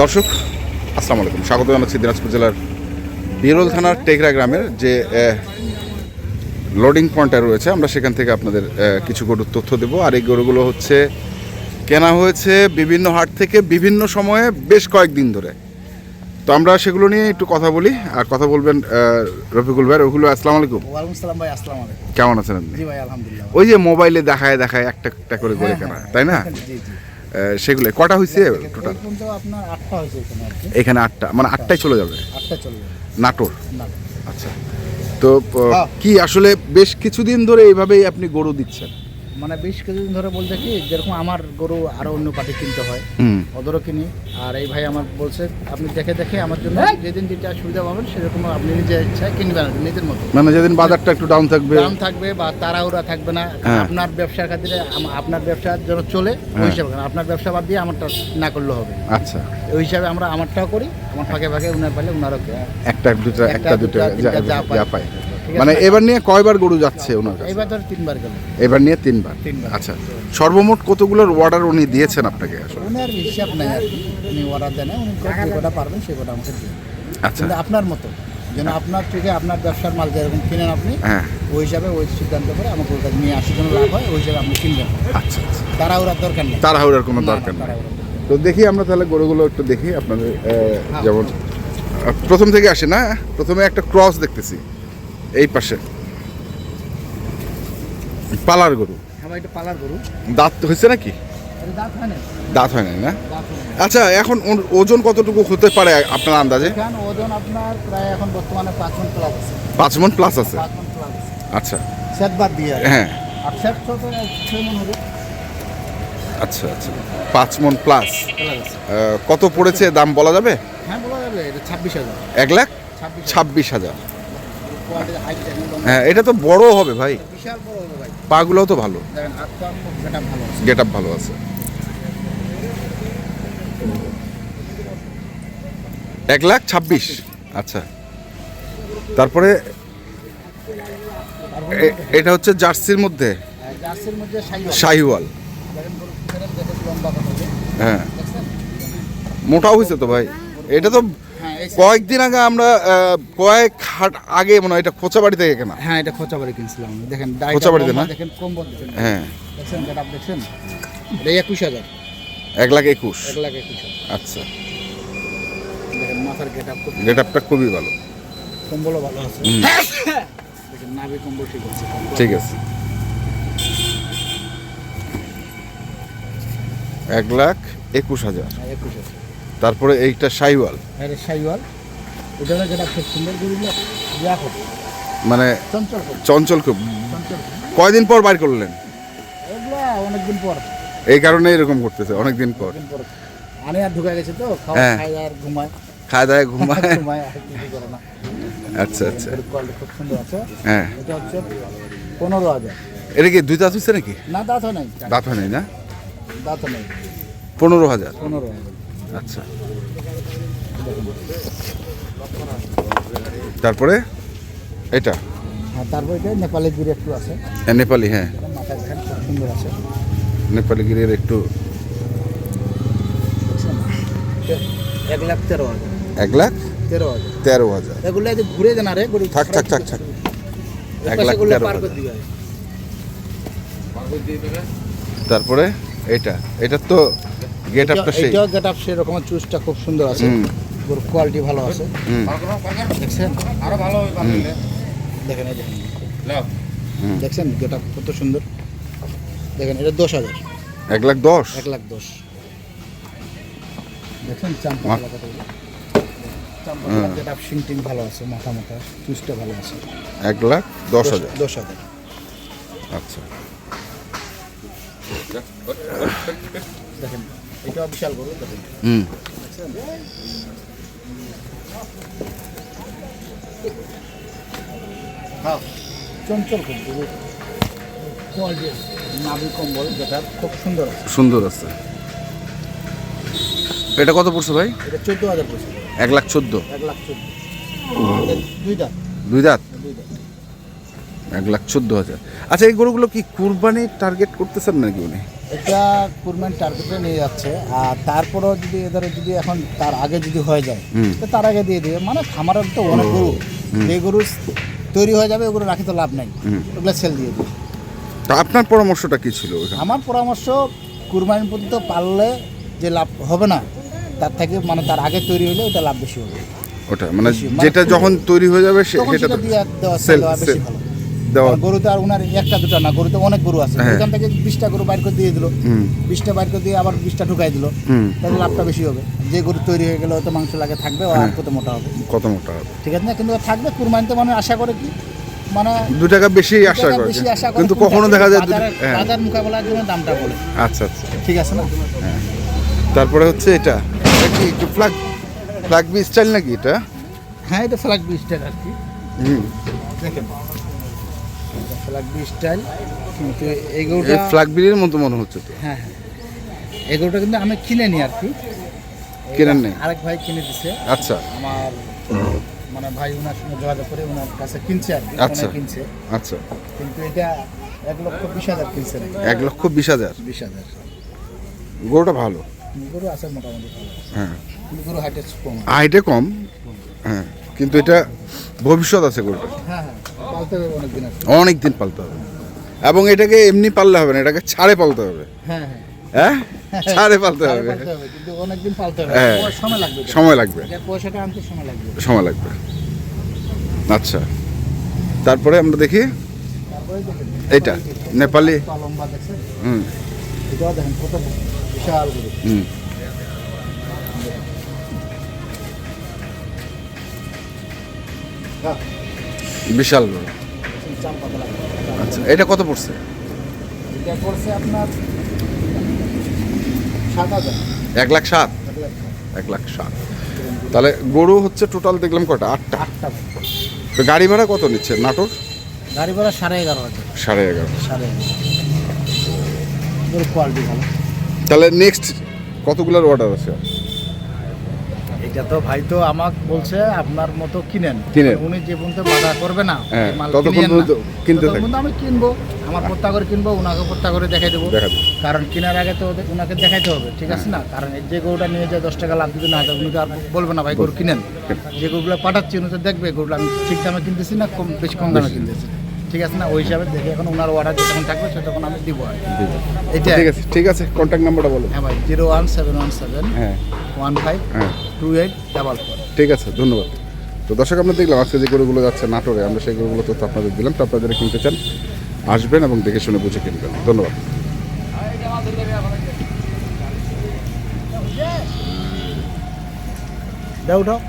দর্শক আসসালামু আলাইকুম। স্বাগত জানাচ্ছি দিনাজপুর জেলার বিরল থানার টেকরা গ্রামের যে লোডিং পয়েন্টটা রয়েছে। আমরা সেখান থেকে আপনাদের কিছু গরুর তথ্য দেবো। আর এই গরুগুলো হচ্ছে কেনা হয়েছে বিভিন্ন হাট থেকে বিভিন্ন সময়ে বেশ কয়েকদিন ধরে। তো আমরা সেগুলো নিয়ে একটু কথা বলি। আর কথা বলবেন রফিকুল ভাই। রফিকুল ভাই আসসালামু আলাইকুম। ভাই আসসালাম আলাইকুম। কেমন আছেন আপনি? জি ভাই আলহামদুলিল্লাহ। ওই যে মোবাইলে দেখায় দেখায় একটা একটা করে করে কেনা তাই না? জি জি। আহ, সেগুলো কটা হয়েছে টোটাল আপনার আটটা হয়েছে এখানে আটটা মানে আটটায় চলে যাবে? নাটোর? আচ্ছা। তো হ্যাঁ। কি আসলে বেশ কিছুদিন ধরে এইভাবেই আপনি গরু দিচ্ছেন? মানে বেশ কিছুদিন ধরে বলতে কি যেরকম আমার গরু আরও অন্য পার্টি কিনতে হয় ওদেরও কিনি আর এই ভাই আমার বলছে আপনি দেখে দেখে আমার জন্য যেদিন যেটা সুবিধা পাবেন সেরকম আপনি নিজের ইচ্ছায় কিনবেন নিজের মতো। মানে যেদিন বাজারটা একটু ডাউন থাকবে। দাম থাকবে বা তাড়াহুড়া থাকবে না। হ্যাঁ। আপনার ব্যবসার খাতিরে আপনার ব্যবসা যেন চলে ওই হ্যাঁ। হিসাবে আপনার ব্যবসা বাদ দিয়ে আমারটা না করলে হবে। আচ্ছা। ওই হিসাবে আমরা আমারটাও করি আমার ফাঁকে ফাঁকে উনার পাইলে উনারও একটা দুটা একটা, দুটা যা পায়। পায়। মানে এবার নিয়ে কয়বার গরু যাচ্ছে ওনার কাছে? এইবার ধর তিনবার গেল। এবার নিয়ে তিনবার। তিনবার। আচ্ছা। সর্বমোট কতগুলোর অর্ডার উনি দিয়েছেন আপনাকে? আসলে উনার হিসাব নাই আর কি। উনি অর্ডার দেন উনি যে কটা পারবেন সে কটা আমাকে দিন আচ্ছা। আপনার মতো যেন আপনার থেকে আপনার ব্যবসার মাল যেরকম কিনেন আপনি হ্যাঁ। ওই হিসাবে ওই সিদ্ধান্ত করে আমাকে ওটা নিয়ে আসার জন্য লাভ হয় ওই হিসাবে আপনি কিনবেন। আচ্ছা আচ্ছা। তাড়াহুড়ার দরকার নেই। তাড়াহুড়ার কোনো দরকার নেই। তো দেখি আমরা তাহলে গরুগুলো একটু দেখি আপনাদের যেমন প্রথম থেকে আসে না? প্রথমে একটা ক্রস দেখতেছি এই পাশে। পালার গরু। হ্যাঁ পালার গরু। দাঁত হয়েছে নাকি? দাঁত হয় না দাঁত হয় না? দাঁত হয় না। আচ্ছা এখন ওজন কতটুকু হতে পারে আপনার আন্দাজে? ওজন আপনার প্রায় এখন বর্তমানে পাঁচ মন প্লাস আছে। পাঁচ মন প্লাস আছে? আচ্ছা। সেট বাদ দিয়ে হ্যাঁ। আচ্ছা আচ্ছা। পাঁচ মন প্লাস কত পড়েছে দাম বলা যাবে? হ্যাঁ বলা যাবে। এটা ছাব্বিশ হাজার। এক লাখ? ছাব্বিশ হাজার। হ্যাঁ এটা তো বড় হবে ভাই। বিশাল বড় হবে ভাই। পাগুলোও তো ভালো। গেট আপ ভালো আছে। এক লাখ ছাব্বিশ। আচ্ছা। তারপরে এটা হচ্ছে জার্সির মধ্যে? শাহিওয়াল। হ্যাঁ। মোটাও হয়েছে তো ভাই? এটা তো কয়েকদিন আগে আমরা কয়েক হাট আগে মনে হয় এটা খোঁচাবাড়ি থেকে কেনা। হ্যাঁ এটা খোঁচাবাড়ি কিনছিলাম। আমি। দেখেন খোঁচাবাড়িতে না? দেখেন কম্বল হ্যাঁ। দেখছেন দেখছেন এটা একুশ হাজার। এক লাখ একুশ। এক লাখ একুশ। আচ্ছা। দেখেন মাথার গেট আপ গেট আপটা খুবই ভালো। কম্বলও ভালো আছে। দেখেন নাভি কম্বল ঠিক আছে। ঠিক আছে। এক লাখ একুশ হাজার। হ্যাঁ, একুশ হাজার তারপরে এইটা এটা সাইওয়াল। ওটারও গেট আপ খুব সুন্দর। গরুগুলো মানে চঞ্চল চঞ্চল খুব। কয়দিন পর বাইর করলেন? অনেকদিন পর। এই কারণে এরকম করতেছে অনেকদিন পর। অনেকদিন পর। আনে আর ঢুকে গেছে তো খাওয়া হ্যাঁ। খায় আর ঘুমায়। খায় দায় ঘুমায়। ঘুমায় আর কিছু করে না। আচ্ছা আচ্ছা। খুব সুন্দর আছে। হ্যাঁ। এটা হচ্ছে পনেরো হাজার। এটা কি দুই দাঁত হচ্ছে নাকি? না দাঁত হয় নাই। দাঁত হয় নাই না? দাঁত হয় নাই। পনেরো হাজার। পনেরো হাজার। আচ্ছা। তারপরে? এটা? হ্যাঁ তারপর এটা নেপালি গিরি একটু আছে। হ্যাঁ, নেপালি হ্যাঁ ঘাট খুব সুন্দর আছে। নেপালি গিরের একটু এক লাখ তেরো হাজার। এক লাখ তেরো হাজার। তেরো হাজার। এগুলো যদি ঘুরে দেন আরে থাক, থাক, থাক, থাক। এক লাখ তেরো হাজার। তারপরে এটা এটা তো গেট আপটা সেই। এটাও গেট আপ সেই সেরকম চুজটা খুব সুন্দর আছে। গরুর কোয়ালিটি ভালো আছে। দেখছেন? আরও ভালো হবে দেখেন এই দেখেন। দেখছেন? গেট আপ কত সুন্দর। দেখেন এটা দশ হাজার। এক লাখ দশ? এক লাখ দশ। দেখছেন চাম্পা বাহ। কত চাম্পা হুম। গেট আপ সিং টিং ভালো আছে মাথা মাথা চুজটা ভালো আছে। এক লাখ দশ হাজার? দশ হাজার। আচ্ছা। দেখেন এটাও বিশাল গরু দেখেন। হুম। হ্যাঁ চঞ্চল কোয়ালিটি নাভি কম্বল যেটা খুব সুন্দর আছে। সুন্দর আছে। এটা কত পড়ছে ভাই? এটা চোদ্দ হাজার পয়সা এক লাখ চোদ্দ। এক লাখ চোদ্দ। দুইটা দুই দাঁত। এক লাখ চোদ্দ হাজার। আচ্ছা এই গরুগুলো কি কুরবানির টার্গেট করতেছেন নাকি উনি? এটা কুরমেন টার্গেটে নিয়ে যাচ্ছে। আর তারপরেও যদি এদের যদি এখন তার আগে যদি হয়ে যায় তো তার আগে দিয়ে দেবে। মানে খামারের তো অনেক গরু। যে গরু তৈরি হয়ে যাবে ওগুলো রাখি তো লাভ নাই। ওগুলো সেল দিয়ে দিবে। তা আপনার পরামর্শটা কি ছিল? আমার পরামর্শ কুরবানি পর্যন্ত পারলে যে লাভ হবে না তার থেকে মানে তার আগে তৈরি হলে ওটা লাভ বেশি হবে। ওটা মানে বেশি, মানে যেটা যখন তৈরি হয়ে যাবে সে- তখন সেটা দিয়ে দেওয়া sell- দেওয়া বেশি sell- ভালো। দেওয়া আর গরুতে আর ওনার একটা দুটো না গরুতে অনেক গরু আছে। হ্যাঁ। এখান থেকে বিশটা গরু বাইর করে দিয়ে দিল। হুম। বিশটা বাইর করে দিয়ে আবার বিশটা ঢুকাই দিল। হুম। তাহলে লাভটা বেশি হবে। যে গরু তৈরি হয়ে গেলে হয়তো মাংস লাগে থাকবে ও আর কত মোটা হবে। কত মোটা হবে। ঠিক আছে না? কিন্তু থাকবে কুরবানিতে মানে আশা করে কি? মানে দু টাকা বেশি আশা করে বেশি আশা করে কিন্তু কখনো দেখা যায় হ্যাঁ। বাজার মোকাবেলার জন্য দামটা বলে। আচ্ছা আচ্ছা। ঠিক আছে না? তারপরে হচ্ছে এটা। এটা কি একটু ফ্ল্যাগ ফ্ল্যাগ বি স্টাইল নাকি এটা? হ্যাঁ এটা ফ্ল্যাগ বি স্টাইল আর কি। হুম। দেখেন। এটা ফ্ল্যাগ বি স্টাইল কিন্তু এই ফ্ল্যাগ বিলের মতো মনে হচ্ছে তো। হ্যাঁ হ্যাঁ। এই গরুটা কিন্তু আমি কিনে নি আর কি। কেনেন নেই? আরেক ভাই কিনে দিছে। আচ্ছা। আমার মানে ভাই ওনার সঙ্গে যোগাযোগ করে ওনার কাছে কিনছে আর কি আচ্ছা। কিনছে। আচ্ছা। কিন্তু এটা এক লক্ষ বিশ হাজার কিনছে এক লক্ষ বিশ হাজার? বিশ হাজার। গরুটা ভালো? গরু আছে মোটামুটি হ্যাঁ। গরু হাইটের কম। হাইটে কম? হ্যাঁ। কিন্তু এটা ভবিষ্যৎ আছে গরুটা। হ্যাঁ হ্যাঁ। পালতে হবে অনেক দিন আছে। অনেক দিন পালতে হবে। এবং এটাকে এমনি পাললে হবে না এটাকে ছাড়ে পালতে হবে। হ্যাঁ হ্যাঁ। হ্যাঁ? পালতে হবে। পালতে হবে কিন্তু অনেক পালতে হবে হ্যাঁ। সময় লাগবে সময় লাগবে। পয়সাটা আনতে সময় লাগবে। সময় লাগবে। আচ্ছা। তারপরে আমরা দেখি। এইটা, নেপালি। হুম। হ্যাঁ। বিশাল আচ্ছা এটা কত পড়ছে? এটা করছে আপনার এক লাখ সাত? এক লাখ সাত। তাহলে গরু হচ্ছে টোটাল দেখলাম কটা আটটা। আটটা। তো গাড়ি ভাড়া কত নিচ্ছে নাটোর? গাড়ি ভাড়া সাড়ে এগারো সাড়ে এগারো। সাড়ে এগারো। কোয়ালিটি ভালো। তাহলে নেক্সট কতগুলোর অর্ডার আছে? এটা তো ভাই তো আমাকে বলছে আপনার মতো কিনেন। কিনেন। উনি যে পর্যন্ত বাধা করবে না হ্যাঁ, ততক্ষণ কিনতে। আমি কিনবো। আমার পত্তা করে কিনবো ওনাকে পত্তা করে দেখাই দেবো। কারণ কেনার আগে তো ওনাকে দেখাইতে হবে ঠিক আছে না? কারণ যে গরুটা নিয়ে যায় দশ টাকা লাভ দিতে না হয় উনি তো আর বলবে না ভাই গরু কিনেন। যে গরুগুলো পাঠাচ্ছি উনি তো দেখবে গরুটা আমি ঠিক দামে কিনতেছি না কম বেশি কম দামে কিনতেছি। ঠিক আছে না? ওই হিসাবে দেখে এখন ওনার অর্ডার যখন থাকবে সে তখন আমি দিব আর এটা ঠিক আছে ঠিক আছে কন্ট্যাক্ট নাম্বারটা বলো। হ্যাঁ ভাই zero one seven one seven হ্যাঁ। ওয়ান ফাইভ হ্যাঁ। Two eight double four. ঠিক আছে ধন্যবাদ। তো দর্শক আমরা দেখলাম আজকে যে গরুগুলো যাচ্ছে নাটোরে আমরা সেই গরুগুলো তথ্য আপনাদের দিলাম। তো আপনাদের কিনতে চান আসবেন এবং দেখে শুনে বুঝে কিনবেন। ধন্যবাদ। দাও উঠাও।